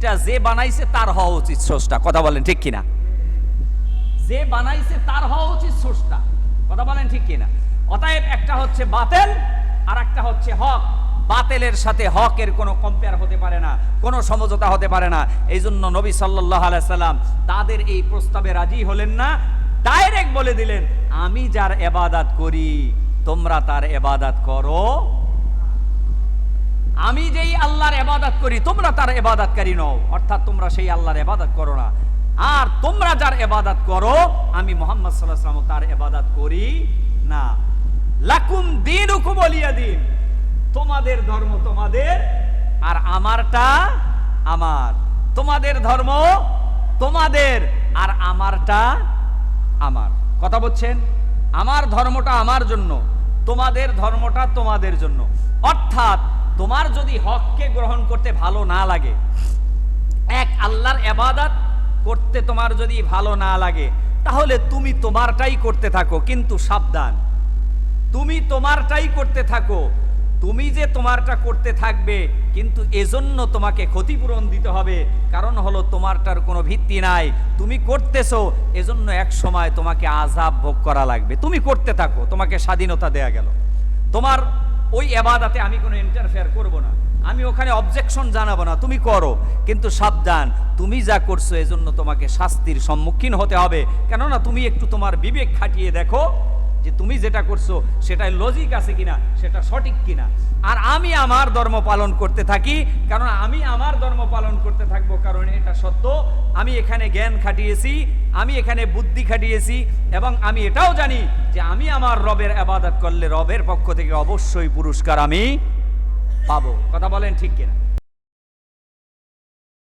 মূর্তিটা যে বানাইছে তার হওয়া উচিত স্রষ্টা। কথা বলেন ঠিক কিনা? যে বানাইছে তার হওয়া উচিত স্রষ্টা। কথা বলেন ঠিক কিনা? অতএব একটা হচ্ছে বাতেল আর একটা হচ্ছে হক। বাতেলের সাথে হকের কোনো কম্পেয়ার হতে পারে না, কোনো সমঝোতা হতে পারে না। এই জন্য নবী সাল্লাহ সাল্লাম তাদের এই প্রস্তাবে রাজি হলেন না। ডাইরেক্ট বলে দিলেন, আমি যার এবাদাত করি, তোমরা তার এবাদাত করো। আল্লাহর এবাদত করি, তোমরা তার এবাদতকারী নও। অর্থাৎ তোমরা সেই আল্লাহর এবাদত করো না। আর তোমরা যার এবাদত করো, আমি মোহাম্মদ সাল্লাহ সাল্লাম তার এবাদত করি না। লাকুম দিন বলিয়া দিন। তোমাদের ধর্ম তোমাদের, আর আমারটা আমার। তোমাদের ধর্ম তোমাদের, আর আমারটা আমার। কথা বলছেন? আমার ধর্মটা আমার জন্য, তোমাদের ধর্মটা তোমাদের জন্য। অর্থাৎ তোমার যদি হককে গ্রহণ করতে ভালো না লাগে, এক আল্লাহর এবাদত করতে তোমার যদি ভালো না লাগে, তাহলে তুমি তোমারটাই করতে থাকো, কিন্তু সাবধান। তুমি তোমারটাই করতে থাকো, তুমি যে তোমারটা করতে থাকবে, কিন্তু এজন্য তোমাকে ক্ষতিপূরণ দিতে হবে, কারণ হলো তোমারটার কোনো ভিত্তি নাই। তুমি করতেছো, এজন্য এক সময় তোমাকে আজাব ভোগ করা লাগবে। তুমি করতে থাকো, তোমাকে স্বাধীনতা দেয়া গেল। তোমার ওই এবাদাতে আমি কোনো ইন্টারফেয়ার করব না। আমি ওখানে অবজেকশন জানাব না, তুমি করো। কিন্তু সাবধান, তুমি যা করছ এজন্য তোমাকে শাস্তির সম্মুখীন হতে হবে। কেননা তুমি একটু তোমার বিবেক খাটিয়ে দেখো যে তুমি যেটা করছ, সেটাই লজিক আছে কিনা, সেটা সঠিক কিনা। আর আমি আমার ধর্ম পালন করতে থাকি, কারণ আমি আমার ধর্ম পালন করতে থাকব কারণ এটা সত্য। আমি এখানে জ্ঞান খাটিয়েছি, আমি এখানে বুদ্ধি খাটিয়েছি, এবং আমি এটাও জানি যে আমি আমার রবের আবাদত করলে রবের পক্ষ থেকে অবশ্যই পুরস্কার আমি পাবো। কথা বলেন ঠিক কিনা?